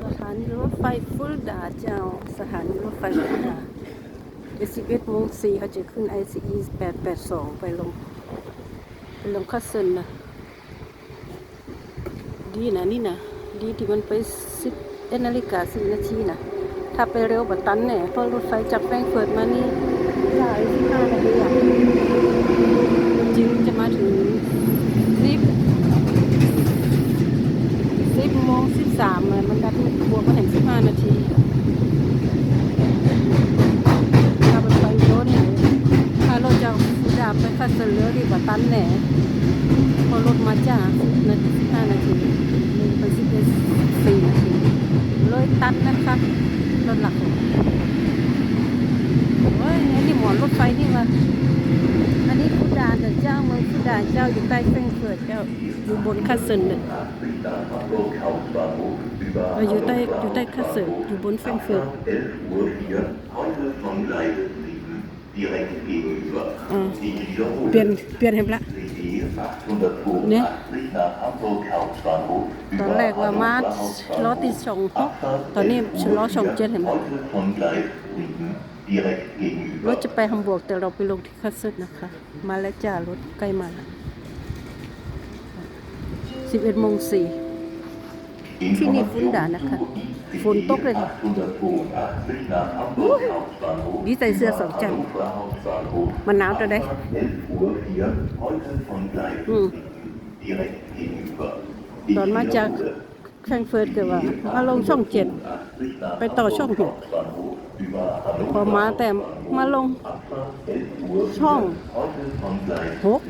สถานีรถไฟฟุลดาเจ้า สถานีรถไฟฟุลดา11โมง4เขาจะขึ้น ICE 882ไปลงไปลงคัสเซนนะดีนะนี่นะดีที่มันไป11นาฬิกา10นาทีนะถ้าไปเร็วบัตันแน่เพราะรถไฟจากแฟรงเฟิร์ตมานี่ยาว15นาทีอะจริงจะมาถึง10 สิบ โมงสิบสามเลยมันดันบวกมาถึงสิบห้านาทีถ้าเป็นไฟโยนเนี่ยถ้ารถจะสุดาไปคัดเสลือดีกว่าตันแหน่พอรถมาจ้านาทีสิบห้านาทีหนึ่งไปสิบสี่นาทีเลยตันนะคะรถหลักของเฮ้ยนนี้หมอนรถไฟนี่วะอันนี้ฟุดานแต่ เจ้าเมืองสุดาเจ้าอยู่ใต้แฟรงเฟิร์ตเจ้าอยู่บนคัสเซนเลยเราอยู่ใต้อยู่ใต้คัสเซนอยู่บนแฟรงเฟิร์ตเปลี่ยนเปลี่ยนเห้ละเนี่ย ตอนแรกว่ามาล้อติดสองหกตอนนี้ฉันล้อสองเจ็ดเห็นไหมรถจะไปฮัมบูร์กแต่เราไปลงที่คัสเซิลนะคะ มาแล้วจ้ารถใกล้มาแล้วสิบเอ็ดโมงสี่ที่นี่ฝนด่านะคะฝนตกเลยค่ะดีใจเสื้อสองจันมันหนาวจะได้11 Uhr ตอนมาจากแฟรงเฟิร์ตก็ว่ามาลงช่องเจ็ดไปต่อช่องหกพอมาแต่มาลงช่องหก